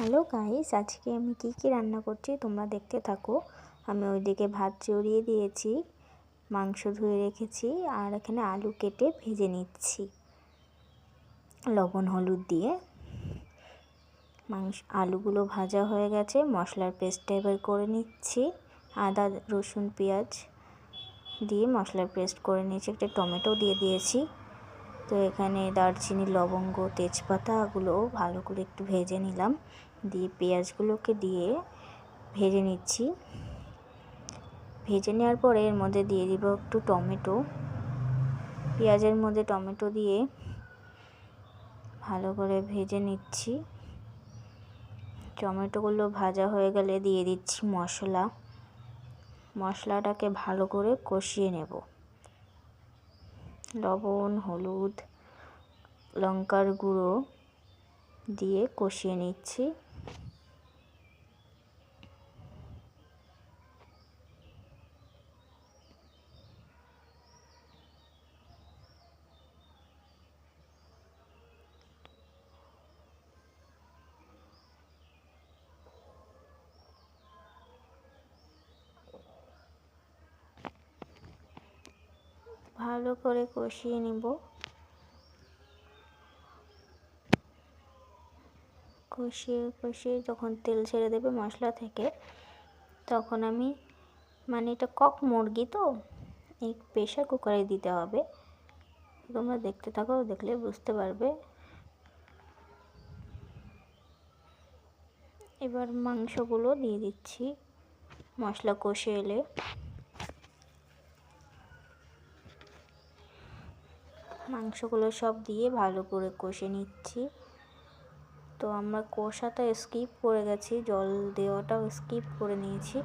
Hello guys, আজকে আমি কি কি রান্না করছি তোমরা দেখতে থাকো। আমি ওইদিকে ভাত চড়িয়ে দিয়েছি, মাংস ধুয়ে রেখেছি, আর এখানে আলু কেটে ভেজে নিচ্ছি। লবণ, হলুদ দিয়ে। মাংস, আলুগুলো ভাজা হয়ে গেছে, মশলার পেস্টটা এবার করে নিচ্ছি। আদা, রসুন, পেঁয়াজ দিয়ে মশলার পেস্ট করে নিয়েছি, একটা টমেটো দিয়ে দিয়েছি। তো এখানে দারচিনি, লবঙ্গ তেজপাতাগুলো ভালো করে একটু ভেজে নিলাম। দিয়ে পেঁয়াজগুলোকে দিয়ে ভেজে নিচ্ছি। ভেজে নেওয়ার পরে এর মধ্যে দিয়ে দিব একটু টমেটো। পেঁয়াজের মধ্যে টমেটো দিয়ে ভালো করে ভেজে নিচ্ছি। টমেটোগুলো ভাজা হয়ে গেলে দিয়ে দিচ্ছি মশলা। মশলাটাকে ভালো করে কষিয়ে নেব। লবণ হলুদ লঙ্কার গুঁড়ো দিয়ে কষিয়ে নিচ্ছি। ভালো করে কষিয়ে নিব। কষিয়ে কষিয়ে যখন তেল ছেড়ে দেবে মশলা থেকে, তখন আমি মানে এটা কক মুরগি তো, এই প্রেশার কুকারে দিতে হবে। তোমরা দেখতে থাকো, দেখলে বুঝতে পারবে। এবার মাংসগুলো দিয়ে দিচ্ছি। মশলা কষে এলে মাংসগুলো সব দিয়ে ভালো করে কষে নিচ্ছি। তো আমরা কষাটা স্কিপ করে গেছি জল দেওয়াটাও স্কিপ করে নিয়েছি।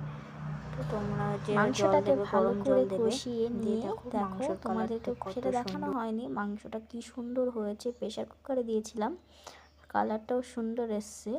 তো তোমরা যে জল দেবে গরম জল দেবে কষিয়ে নিয়ে দেখো তোমাদেরকে সেটা দেখানো হয়নি মাংসটা কি সুন্দর হয়েছে প্রেশার কুকারে দিয়েছিলাম কালারটাও সুন্দর এসছে।